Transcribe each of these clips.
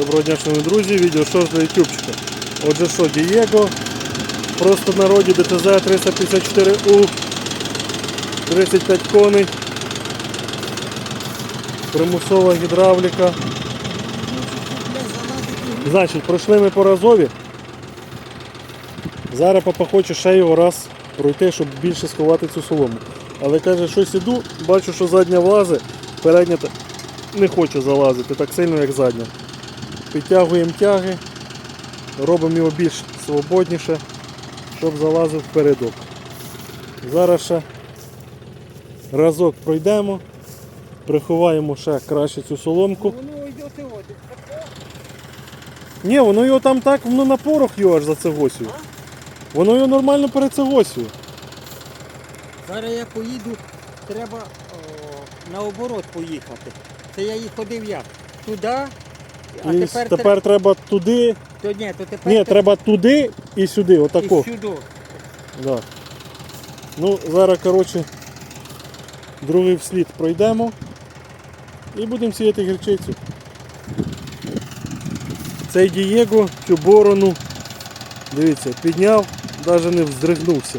Доброго дня, шановні друзі, відео що для ютубчика. Отже що, Дієго, просто в народі ДТЗ 354У, 35 коней, примусова гідравліка. Значить, пройшли ми по разові. Зараз папа хоче ще його раз пройти, щоб більше сховати цю солому. Але каже, щось іду, бачу, що задня влазить, передня не хоче залазити так сильно, як задня. Підтягуємо тяги, робимо його більш свободніше, щоб залазив впередок. Зараз ще разок пройдемо, приховаємо ще краще цю соломку. Ні, воно його там так, воно на порох його аж за цегосю. Воно його нормально перед цегосю. Зараз я поїду, треба о, наоборот поїхати. Це я їх ходив як? Туди, а І тепер, тепер, треба туди. То, ні, то тепер Ні, треба туди і сюди, отако. і сюди. Да. Ну, зараз, коротше, другий вслід пройдемо і будемо сіяти гірчицю. Цей Дієго цю борону, дивіться, підняв, навіть не вздригнувся.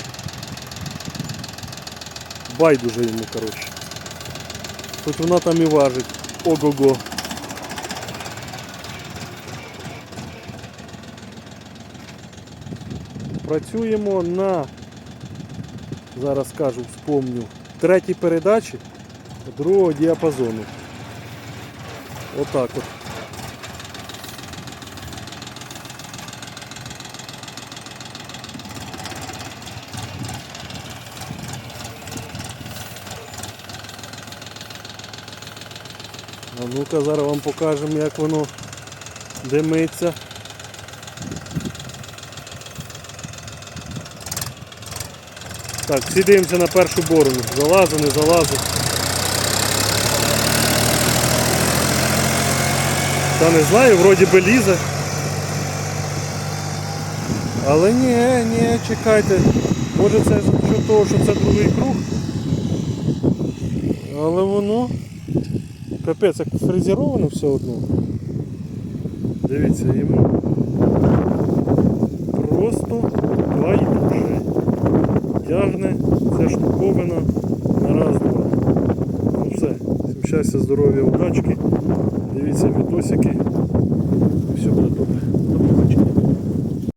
Байдуже йому, коротше. Хоч вона там і важить. Ого-го. Працюємо на зараз скажу, вспомню, третій передачі другого діапазону. Отак от. А ну-ка зараз вам покажемо, як воно димиться. Так, всі дивимося на першу борону. Залазить, не залазить. Та не знаю, вроді би лізе. Але ні, ні, чекайте. Може це за того, що це другий круг. Але воно капець, як фрезеровано все одно. Дивіться, йому просто штуковина на раз-два. Ну все, всім щастя, здоров'я, удачки. Дивіться відосики.